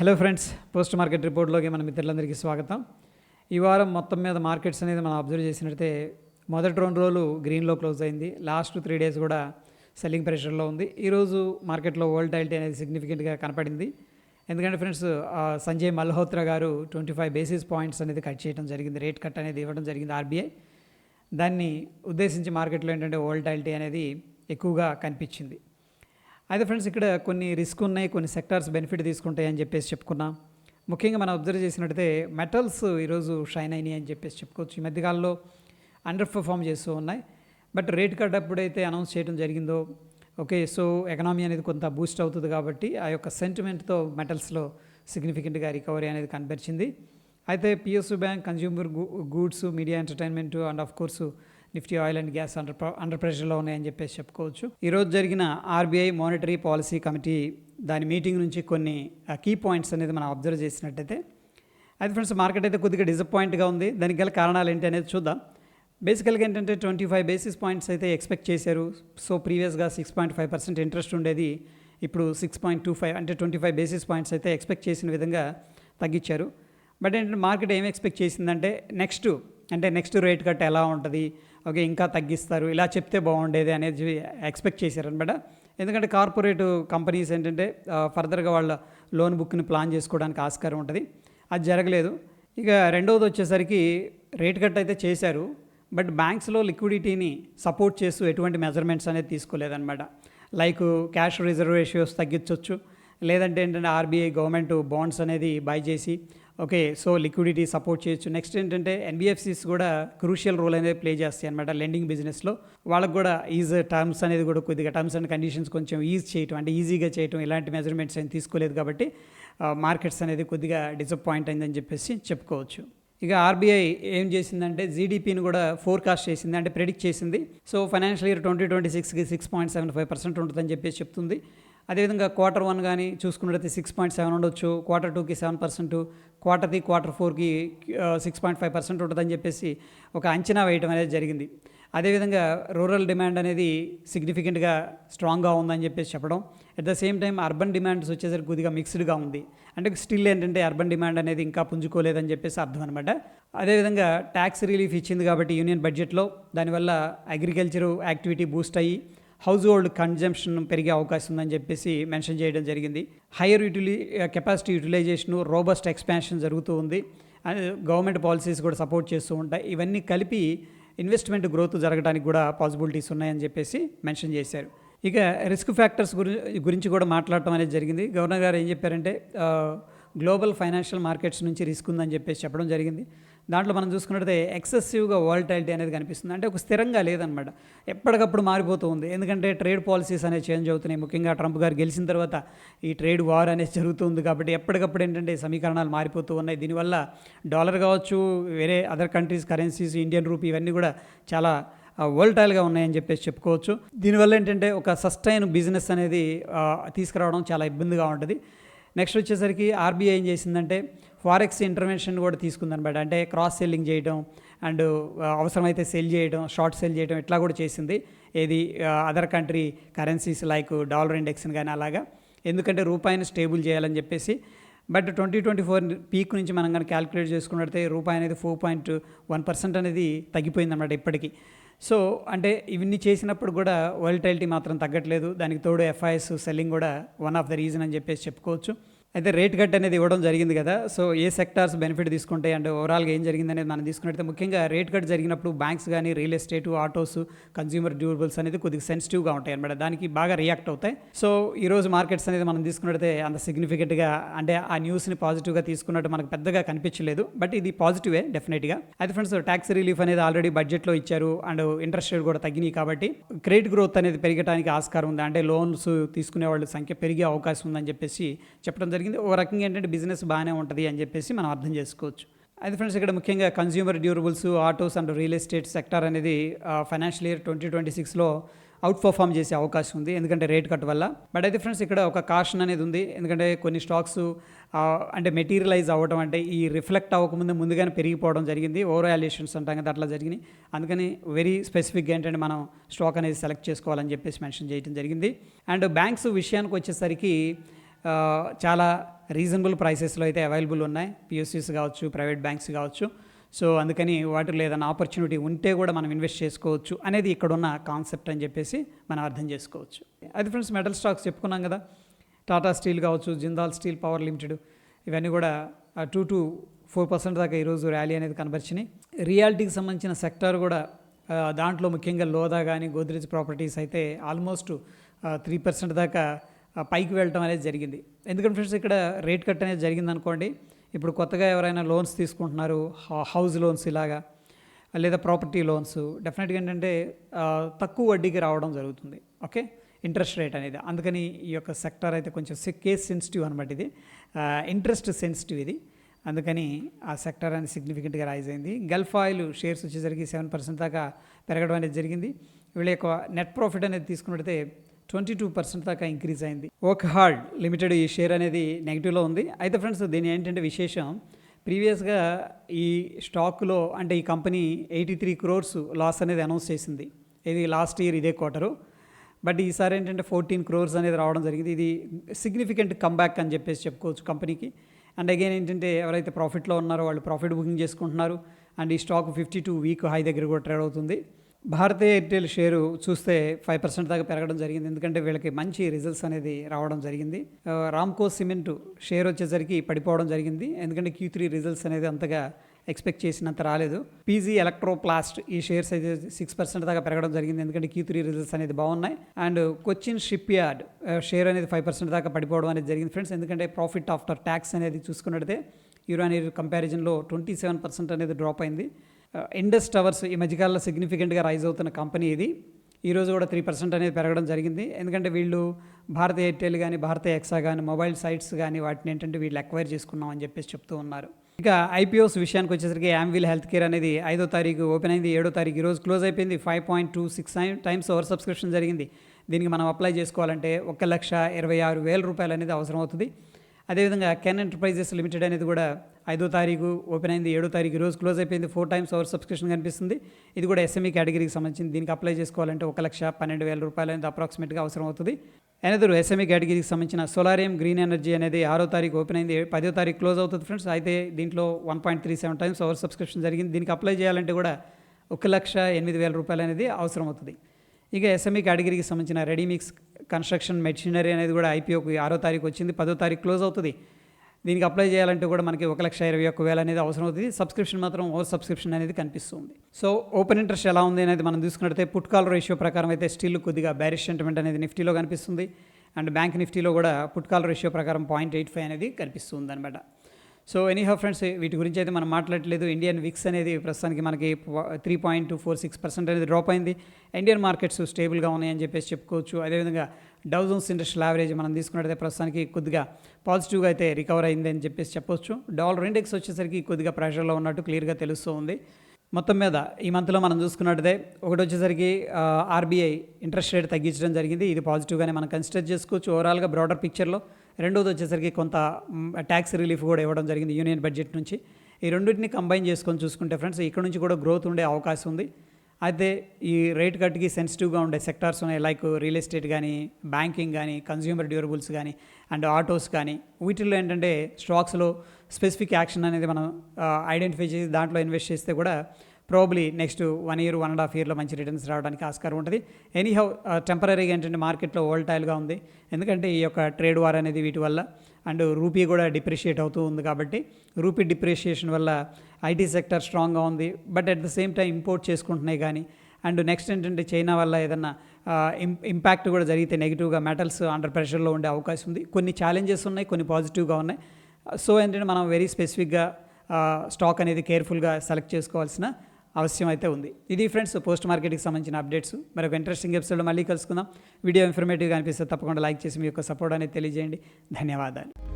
Hello friends post market రిపోర్ట్లోకి మన మిత్రులందరికీ స్వాగతం. ఈ వారం మొత్తం మీద మార్కెట్స్ అనేది మనం అబ్జర్వ్ చేసినట్టే మొదటి రెండు రోజులు గ్రీన్లో క్లోజ్ అయింది. లాస్ట్ త్రీ డేస్ కూడా సెల్లింగ్ ప్రెషర్లో ఉంది. ఈరోజు మార్కెట్లో వోల్టాలిటీ అనేది సిగ్నిఫికెంట్గా కనపడింది. ఎందుకంటే ఫ్రెండ్స్ ఆ, సంజయ్ మల్హోత్రా గారు ట్వంటీ ఫైవ్ బేసిస్ పాయింట్స్ అనేది కట్ చేయడం జరిగింది. రేట్ కట్ అనేది ఇవ్వడం జరిగింది ఆర్బీఐ దాన్ని ఉద్దేశించి మార్కెట్లో ఏంటంటే వోల్టాలిటీ అనేది ఎక్కువగా కనిపించింది. అయితే ఫ్రెండ్స్ ఇక్కడ కొన్ని రిస్క్ ఉన్నాయి కొన్ని సెక్టార్స్ బెనిఫిట్ తీసుకుంటాయి అని చెప్పేసి చెప్పుకున్నాం. ముఖ్యంగా మనం అబ్జర్వ్ చేసినట్టయితే మెటల్స్ ఈరోజు షైన్ అయినాయి అని చెప్పేసి చెప్పుకోవచ్చు. ఈ మధ్యకాలంలో అండర్ పర్ఫామ్ చేస్తూ ఉన్నాయి. బట్ రేట్ కట్ అప్పుడైతే అనౌన్స్ చేయడం జరిగిందో ఓకే సో ఎకనామీ అనేది కొంత బూస్ట్ అవుతుంది కాబట్టి ఆ యొక్క సెంటిమెంట్తో మెటల్స్లో సిగ్నిఫికెంట్గా రికవరీ అనేది కనిపించింది అయితే PSU bank consumer goods media entertainment and of course Nifty oil and gas under under ప్రెషర్లో ఉన్నాయని చెప్పేసి చెప్పుకోవచ్చు. ఈరోజు జరిగిన ఆర్బీఐ మానిటరీ పాలసీ కమిటీ దాని మీటింగ్ నుంచి కొన్ని కీ పాయింట్స్ అనేది మనం అబ్జర్వ్ చేసినట్టయితే అయితే ఫ్రెండ్స్ మార్కెట్ అయితే కొద్దిగా డిసప్పాయింట్గా ఉంది. దానికి గల కారణాలు ఏంటి అనేది చూద్దాం. బేసికల్గా ఏంటంటే ట్వంటీ ఫైవ్ బేసిస్ పాయింట్స్ అయితే ఎక్స్పెక్ట్ చేశారు. సో ప్రీవియస్గా six point five percent interest ఉండేది. ఇప్పుడు సిక్స్ పాయింట్ టూ ఫైవ్ అంటే ట్వంటీ ఫైవ్ బేసిస్ పాయింట్స్ అయితే ఎక్స్పెక్ట్ చేసిన విధంగా తగ్గించారు. బట్ ఏంటంటే మార్కెట్ ఏం ఎక్స్పెక్ట్ చేసిందంటే నెక్స్ట్ అంటే నెక్స్ట్ రేట్ కట్ ఎలా ఉంటుంది? ఓకే ఇంకా తగ్గిస్తారు ఇలా చెప్తే బాగుండేది అనేది ఎక్స్పెక్ట్ చేశారనమాట. ఎందుకంటే కార్పొరేట్ కంపెనీస్ ఏంటంటే ఫర్దర్గా వాళ్ళ లోన్ బుక్ని ప్లాన్ చేసుకోవడానికి ఆస్కారం ఉంటుంది. అది జరగలేదు. ఇక రెండవది వచ్చేసరికి రేట్ కట్ అయితే చేశారు బట్ బ్యాంక్స్లో లిక్విడిటీని సపోర్ట్ చేస్తూ ఎటువంటి మెజర్మెంట్స్ అనేది తీసుకోలేదన్నమాట లైక్ క్యాష్ రిజర్వ్ రేషియోస్ తగ్గించవచ్చు లేదంటే ఏంటంటే ఆర్బీఐ గవర్నమెంట్ బాండ్స్ అనేది బై చేసి ఓకే సో లిక్విడిటీ సపోర్ట్ చేయొచ్చు. నెక్స్ట్ ఏంటంటే ఎన్బిఎఫ్సిస్ కూడా క్రూషియల్ రోల్ అనేది ప్లే చేస్తాయి అనమాట లెండింగ్ బిజినెస్లో. వాళ్ళకు కూడా ఈజ్ టర్మ్స్ అనేది కూడా కొద్దిగా టర్మ్స్ అండ్ కండిషన్స్ కొంచెం ఈజ్ చేయటం అంటే ఈజీగా చేయటం ఇలాంటి మెజర్మెంట్స్ ఏం తీసుకోలేదు కాబట్టి మార్కెట్స్ అనేది కొద్దిగా డిసప్పాయింట్ అయిందని చెప్పేసి చెప్పుకోవచ్చు. ఇక ఆర్బీఐ ఏం చేసిందంటే జీడిపిని కూడా ఫోర్కాస్ట్ చేసింది అంటే ప్రెడిక్ట్ చేసింది. So financial year twenty twenty సిక్స్కి six point seven five percent ఉంటుందని చెప్పేసి చెప్తుంది. అదేవిధంగా క్వార్టర్ వన్ కానీ చూసుకున్నట్లయితే సిక్స్ పాయింట్ సెవెన్ ఉండొచ్చు క్వార్టర్ టూకి seven percent quarter three quarter ఫోర్కి సిక్స్ పాయింట్ ఫైవ్ పర్సెంట్ ఉంటుందని చెప్పేసి ఒక అంచనా వేయటం అనేది జరిగింది. అదేవిధంగా రూరల్ డిమాండ్ అనేది సిగ్నిఫికెంట్గా స్ట్రాంగ్గా ఉందని చెప్పేసి చెప్పడం. At the same time urban demands వచ్చేసరికి కొద్దిగా మిక్స్డ్గా ఉంది. అంటే స్టిల్ ఏంటంటే అర్బన్ డిమాండ్ అనేది ఇంకా పుంజుకోలేదని చెప్పేసి అర్థం అనమాట అదేవిధంగా ట్యాక్స్ రిలీఫ్ ఇచ్చింది కాబట్టి యూనియన్ బడ్జెట్లో దానివల్ల అగ్రికల్చర్ యాక్టివిటీ బూస్ట్ అయ్యి హౌస్ హోల్డ్ కన్జంప్షన్ పెరిగే అవకాశం ఉందని చెప్పేసి మెన్షన్ చేయడం జరిగింది. Higher utili capacity utilisation robust expansion జరుగుతూ ఉంది. అండ్ గవర్నమెంట్ పాలసీస్ కూడా సపోర్ట్ చేస్తూ ఉంటాయి. ఇవన్నీ కలిపి ఇన్వెస్ట్మెంట్ గ్రోత్ జరగడానికి కూడా పాసిబిలిటీస్ ఉన్నాయని చెప్పేసి మెన్షన్ చేశారు. ఇక రిస్క్ ఫ్యాక్టర్స్ గురించి గురించి కూడా మాట్లాడటం అనేది జరిగింది. గవర్నర్ గారు ఏం చెప్పారంటే గ్లోబల్ ఫైనాన్షియల్ మార్కెట్స్ నుంచి రిస్క్ ఉందని చెప్పేసి చెప్పడం జరిగింది. దాంట్లో మనం చూసుకున్నట్లయితే ఎక్సెసివ్గా వాలిటాలిటీ అనేది కనిపిస్తుంది. అంటే ఒక స్థిరంగా లేదనమాట. ఎప్పటికప్పుడు మారిపోతూ ఉంది. ఎందుకంటే ట్రేడ్ పాలసీస్ అనేవి చేంజ్ అవుతున్నాయి. ముఖ్యంగా ట్రంప్ గారు గెలిచిన తర్వాత ఈ ట్రేడ్ వార్ అనేది జరుగుతుంది కాబట్టి ఎప్పటికప్పుడు ఏంటంటే సమీకరణాలు మారిపోతూ ఉన్నాయి. దీనివల్ల డాలర్ కావచ్చు వేరే other countries currencies Indian rupee ఇవన్నీ కూడా చాలా వోల్టైల్గా ఉన్నాయని చెప్పేసి చెప్పుకోవచ్చు. దీనివల్ల ఏంటంటే ఒక సస్టైన్ బిజినెస్ అనేది తీసుకురావడం చాలా ఇబ్బందిగా ఉంటుంది. నెక్స్ట్ వచ్చేసరికి ఆర్బీఐ ఏం చేసిందంటే ఫారెక్స్ ఇంటర్వెన్షన్ కూడా తీసుకుందనమాట. అంటే క్రాస్ సెల్లింగ్ చేయడం అండ్ అవసరమైతే సెల్ చేయడం షార్ట్ సెల్ చేయడం ఇట్లా కూడా చేసింది. ఏది other country currencies like dollar ఇండెక్స్ని కానీ అలాగా. ఎందుకంటే రూపాయిని స్టేబుల్ చేయాలని చెప్పేసి. But twenty twenty four peak నుంచి మనం కానీ క్యాలిక్యులేట్ చేసుకున్నట్లయితే రూపాయి అనేది ఫోర్ పాయింట్ వన్ పర్సెంట్ అనేది తగ్గిపోయింది అన్నమాట ఇప్పటికీ. సో అంటే ఇవన్నీ చేసినప్పుడు కూడా వోల్టైలిటీ మాత్రం తగ్గట్లేదు. దానికి తోడు ఎఫ్ఐఎస్ సెల్లింగ్ కూడా వన్ ఆఫ్ ద రీజన్ అని చెప్పేసి చెప్పుకోవచ్చు. అయితే రేట్ కట్ అనేది ఇవ్వడం జరిగింది కదా. సో ఏ సెక్టార్స్ బెనిఫిట్ తీసుకుంటాయి? అండ్ ఓవరాల్గా ఏం జరిగింది అనేది మనం తీసుకున్నట్లయితే ముఖ్యంగా రేట్ కట్ జరిగినప్పుడు బ్యాంక్స్ కానీ real estate autos consumer durables అనేది కొద్దిగా సెన్సిటివ్గా ఉంటాయి అనమాట దానికి బాగా రియాక్ట్ అవుతాయి. సో ఈరోజు మార్కెట్స్ అనేది మనం తీసుకున్నట్లయితే అంత సిగ్నిఫికెంట్గా అంటే ఆ న్యూస్ని పాజిటివ్గా తీసుకున్నట్టు మనకు పెద్దగా కనిపించలేదు. బట్ ఇది పాజిటివే డెఫినెట్గా. అయితే ఫ్రెండ్స్ ట్యాక్స్ రిలీఫ్ అనేది ఆల్రెడీ బడ్జెట్లో ఇచ్చారు. అండ్ ఇంట్రెస్ట్ రేట్ కూడా తగ్గినాయి కాబట్టి క్రెడిట్ గ్రోత్ అనేది పెరగడానికి ఆస్కారం ఉంది. అంటే లోన్స్ తీసుకునే వాళ్ళ సంఖ్య పెరిగే అవకాశం ఉందని చెప్పేసి చెప్పడం జరిగింది. ఓ రకంగా ఏంటంటే బిజినెస్ బాగానే ఉంటుంది అని చెప్పేసి మనం అర్థం చేసుకోవచ్చు. అయితే ఫ్రెండ్స్ ఇక్కడ ముఖ్యంగా consumer durables autos and real estate sector అనేది ఫైనాన్షియల్ ఇయర్ ట్వంటీ ట్వంటీ సిక్స్లో అవుట్ పర్ఫామ్ చేసే అవకాశం ఉంది. ఎందుకంటే రేట్ కట్ వల్ల. బట్ అయితే ఫ్రెండ్స్ ఇక్కడ ఒక కాషన్ అనేది ఉంది. ఎందుకంటే కొన్ని స్టాక్స్ అంటే మెటీరియలైజ్ అవ్వడం అంటే ఈ రిఫ్లెక్ట్ అవ్వకముందు ముందుగానే పెరిగిపోవడం జరిగింది. ఓవర్ వాల్యుయేషన్స్ అంటాం కదా అట్లా జరిగినాయి. అందుకని వెరీ స్పెసిఫిక్గా ఏంటంటే మనం స్టాక్ అనేది సెలెక్ట్ చేసుకోవాలని చెప్పేసి మెన్షన్ చేయడం జరిగింది. అండ్ బ్యాంక్స్ విషయానికి వచ్చేసరికి చాలా రీజనబుల్ ప్రైసెస్లో అయితే అవైలబుల్ ఉన్నాయి. పిఎస్సీస్ కావచ్చు ప్రైవేట్ బ్యాంక్స్ కావచ్చు. సో అందుకని వాటిలో ఏదైనా ఆపర్చునిటీ ఉంటే కూడా మనం ఇన్వెస్ట్ చేసుకోవచ్చు అనేది ఇక్కడ ఉన్న కాన్సెప్ట్ అని చెప్పేసి మనం అర్థం చేసుకోవచ్చు. అది ఫ్రెండ్స్ మెటల్ స్టాక్స్ చెప్పుకున్నాం కదా. టాటా స్టీల్ కావచ్చు జిందాల్ స్టీల్ పవర్ లిమిటెడ్ ఇవన్నీ కూడా టూ టు ఫోర్ పర్సెంట్ దాకా ఈరోజు ర్యాలీ అనేది కనబరిచినాయి. రియాలిటీకి సంబంధించిన సెక్టార్ కూడా దాంట్లో ముఖ్యంగా లోదా కానీ గోద్రేజ్ ప్రాపర్టీస్ అయితే ఆల్మోస్ట్ త్రీ పర్సెంట్ దాకా పైకి వెళ్ళటం అనేది జరిగింది. ఎందుకంటే ఫ్రెండ్స్ ఇక్కడ రేట్ కట్ అనేది జరిగింది అనుకోండి. ఇప్పుడు కొత్తగా ఎవరైనా లోన్స్ తీసుకుంటున్నారు హౌస్ లోన్స్ ఇలాగా లేదా ప్రాపర్టీ లోన్స్ డెఫినెట్గా ఏంటంటే తక్కువ వడ్డీకి రావడం జరుగుతుంది. ఓకే? ఇంట్రెస్ట్ రేట్ అనేది. అందుకని ఈ యొక్క సెక్టర్ అయితే కొంచెం కేస్ సెన్సిటివ్ అనమాట ఇది. ఇంట్రెస్ట్ సెన్సిటివ్ ఇది. అందుకని ఆ సెక్టర్ అనేది సిగ్నిఫికెంట్గా రైజ్ అయింది. గల్ఫ్ ఆయిల్ షేర్స్ వచ్చేసరికి సెవెన్ పర్సెంట్ దాకా పెరగడం అనేది జరిగింది. వీళ్ళ యొక్క నెట్ ప్రాఫిట్ అనేది తీసుకున్నట్టయితే ట్వంటీ టూ పర్సెంట్ దాకా ఇంక్రీజ్ అయింది. ఓక్ హార్డ్ లిమిటెడ్ ఈ షేర్ అనేది నెగిటివ్లో ఉంది. అయితే ఫ్రెండ్స్ దీని ఏంటంటే విశేషం ప్రీవియస్గా ఈ స్టాక్లో అంటే ఈ company eighty three crores loss అనేది అనౌన్స్ చేసింది. ఇది లాస్ట్ ఇయర్ ఇదే క్వార్టరు బట్ ఈసారి ఏంటంటే ఫోర్టీన్ క్రోర్స్ అనేది రావడం జరిగింది. ఇది సిగ్నిఫికెంట్ కంబ్యాక్ అని చెప్పేసి చెప్పుకోవచ్చు కంపెనీకి. అండ్ అగైన్ ఏంటంటే ఎవరైతే ప్రాఫిట్లో ఉన్నారో వాళ్ళు ప్రాఫిట్ బుకింగ్ చేసుకుంటున్నారు. అండ్ ఈ stock fifty two week high దగ్గర కూడా ట్రేడ్ అవుతుంది. భారతీయ ఎయిర్టెల్ షేరు చూస్తే ఫైవ్ పర్సెంట్ దాకా పెరగడం జరిగింది. ఎందుకంటే వీళ్ళకి మంచి రిజల్ట్స్ అనేది రావడం జరిగింది. రామ్కో సిమెంట్ షేర్ వచ్చేసరికి పడిపోవడం జరిగింది. ఎందుకంటే క్యూ త్రీ రిజల్ట్స్ అనేది అంతగా ఎక్స్పెక్ట్ చేసినంత రాలేదు. పీజీ ఎలక్ట్రోప్లాస్ట్ ఈ షేర్స్ అయితే సిక్స్ పర్సెంట్ దాకా పెరగడం జరిగింది. ఎందుకంటే క్యూ త్రీ రిజల్ట్స్ అనేది బాగున్నాయి. And Cochin ship yard share అనేది ఫైవ్ పర్సెంట్ దాకా పడిపోవడం అనేది జరిగింది ఫ్రెండ్స్ ఎందుకంటే ప్రాఫిట్ ఆఫ్టర్ ట్యాక్స్ అనేది చూసుకున్నట్టే యూరో అనేది కంపారిజన్లో ట్వంటీ సెవెన్ పర్సెంట్ అనేది డ్రాప్ అయింది. ఇండస్ టవర్స్ ఈ మధ్యకాలంలో సిగ్నిఫికెంట్గా రైజ్ అవుతున్న కంపెనీ ఇది. ఈరోజు కూడా త్రీ పర్సెంట్ అనేది పెరగడం జరిగింది. ఎందుకంటే వీళ్ళు భారత ఎయిర్టెల్ కానీ భారత ఎక్సా కానీ మొబైల్ సైట్స్ కానీ వాటిని ఏంటంటే వీళ్ళు ఎక్వైర్ చేసుకున్నాం అని చెప్పేసి చెప్తూ ఉన్నారు. ఇక ఐపీఓస్ విషయానికి వచ్చేసరికి యామ్విల్ హెల్త్ కేర్ అనేది ఐదో తారీఖు ఓపెన్ అయింది ఏడో తారీఖు ఈ రోజు క్లోజ్ అయిపోయింది. Five point two six times oversubscription జరిగింది. దీనికి మనం అప్లై చేసుకోవాలంటే ఒక లక్ష ఇరవై ఆరు వేల రూపాయలు అనేది అవసరం అవుతుంది. అదేవిధంగా కెన్ ఎంటర్ప్రైజెస్ లిమిటెడ్ అనేది కూడా ఐదో తారీఖు ఓపెన్ అయింది ఏడో తారీఖు రోజు క్లోజ్ అయిపోయింది ఫోర్ టైమ్స్ ఓవర్ సబ్స్క్రిప్షన్ కనిపిస్తుంది. ఇది కూడా ఎస్ఎంఈ కేటగిరీకి సంబంధించింది. దీనికి అప్లై చేసుకోవాలంటే ఒక లక్ష పన్నెండు వేల రూపాయలు అనేది అప్రాక్సిమేట్గా అవసరం అవుతుంది. ఎనదరు ఎస్ఎంఈ కేటగిరీకి సంబంధించిన సోలారియం గ్రీన్ ఎనర్జీ అనేది ఆరో తారీఖు ఓపెన్ అయింది పదో తారీఖు క్లోజ్ అవుతుంది ఫ్రెండ్స్. అయితే దీంట్లో one point three seven times oversubscription జరిగింది. దీనికి అప్లై చేయాలంటే కూడా ఒక లక్ష ఎనిమిది వేల రూపాయలు అనేది అవసరం అవుతుంది. ఇక ఎస్ఎంఈ కేటగిరీకి సంబంధించిన రెడీమిక్స్ కన్స్ట్రక్షన్ మెషినరీ అనేది కూడా ఐపీఓకి ఆరో తారీఖు వచ్చింది పదో తారీఖు క్లోజ్ అవుతుంది. దీనికి అప్లై చేయాలంటే కూడా మనకి ఒక లక్ష ఇరవై ఒక్క వేలు అనేది అవసరం అవుతుంది. సబ్స్క్రిప్షన్ మాత్రం ఓవర్ సబ్స్క్రిప్షన్ అనేది కనిపిస్తుంది. సో ఓపెన్ ఇంట్రెస్ట్ ఎలా ఉంది అనేది మనం చూసుకున్నట్టయితే పుట్ కాల్ రేషియో ప్రకారం అయితే స్టిల్ కొద్దిగా బ్యారిష్ సెంటిమెంట్ అనేది నిఫ్టీలో కనిపిస్తుంది. అండ్ బ్యాంక్ నిఫ్టీలో కూడా పుట్ కాల్ రేషియో ప్రకారం పాయింట్ ఎయిట్ ఫైవ్ అనేది కనిపిస్తుంది అనమాట సో ఎనీహౌ ఫ్రెండ్స్ వీటి గురించి అయితే మనం మాట్లాడట్లేదు. ఇండియన్ విక్స్ అనేది ప్రస్తుతానికి మనకి three point two four six percent అనేది డ్రాప్ అయింది. ఇండియన్ మార్కెట్స్ స్టేబుల్గా ఉన్నాయని చెప్పేసి చెప్పుకోవచ్చు. అదేవిధంగా డౌజన్స్ ఇండస్ట్రియల్ యావరేజ్ మనం తీసుకున్నట్టయితే ప్రస్తుతానికి కొద్దిగా పాజిటివ్గా అయితే రికవర్ అయింది అని చెప్పేసి చెప్పొచ్చు. డాలర్ ఇండెక్స్ వచ్చేసరికి కొద్దిగా ప్రెషర్లో ఉన్నట్టు క్లియర్గా తెలుస్తూ ఉంది. మొత్తం మీద ఈ మంత్లో మనం చూసుకున్నట్టే ఒకటి వచ్చేసరికి ఆర్బీఐ ఇంట్రెస్ట్ రేట్ తగ్గించడం జరిగింది. ఇది పాజిటివ్గానే మనం కన్సిడర్ చేసుకోవచ్చు. ఓవరాల్గా బ్రాడర్ పిక్చర్లో రెండోది వచ్చేసరికి కొంత ట్యాక్స్ రిలీఫ్ కూడా ఇవ్వడం జరిగింది యూనియన్ బడ్జెట్ నుంచి. ఈ రెండింటిని కంబైన్ చేసుకొని చూసుకుంటే ఫ్రెండ్స్ ఇక్కడ నుంచి కూడా గ్రోత్ ఉండే అవకాశం ఉంది. అయితే ఈ రేట్ కట్కి సెన్సిటివ్గా ఉండే సెక్టార్స్ ఉన్నాయి లైక్ రియల్ ఎస్టేట్ కానీ బ్యాంకింగ్ కానీ కన్జ్యూమర్ డ్యూరబుల్స్ కానీ అండ్ ఆటోస్ కానీ వీటిల్లో ఏంటంటే స్టాక్స్లో స్పెసిఫిక్ యాక్షన్ అనేది మనం ఐడెంటిఫై చేసి దాంట్లో ఇన్వెస్ట్ చేస్తే కూడా probably next one year one and half ఇయర్లో మంచి రిటర్న్స్ రావడానికి ఆస్కారం ఉంటుంది. ఎనీహౌ టెంపరీగా ఏంటంటే మార్కెట్లో ఓల్టైల్గా ఉంది. ఎందుకంటే ఈ యొక్క ట్రేడ్ వార్ అనేది వీటి వల్ల అండ్ రూపీ కూడా డిప్రిషియేట్ అవుతూ ఉంది కాబట్టి రూపీ డిప్రిషియేషన్ వల్ల ఐటీ సెక్టర్ స్ట్రాంగ్గా ఉంది. But at the same time import చేసుకుంటున్నాయి కానీ అండ్ నెక్స్ట్ ఏంటంటే చైనా వల్ల ఏదన్నా ఇంపాక్ట్ కూడా జరిగితే నెగిటివ్గా మెటల్స్ అండర్ ప్రెషర్లో ఉండే అవకాశం ఉంది. కొన్ని ఛాలెంజెస్ ఉన్నాయి కొన్ని పాజిటివ్గా ఉన్నాయి. సో ఏంటంటే మనం వెరీ స్పెసిఫిక్గా స్టాక్ అనేది కేర్ఫుల్గా సెలెక్ట్ చేసుకోవాల్సిన అవసరం అయితే ఉంది. ఇది ఫ్రెండ్స్ పోస్ట్ మార్కెట్కి సంబంధించిన అప్డేట్స్. మరొక ఇంట్రెస్టింగ్ ఎపిసోడ్లో మళ్ళీ కలుసుకుందాం. వీడియో ఇన్ఫర్మేటివ్గా అనిపిస్తే తప్పకుండా లైక్ చేసి మీ యొక్క సపోర్ట్ అనేది తెలియజేయండి. ధన్యవాదాలు.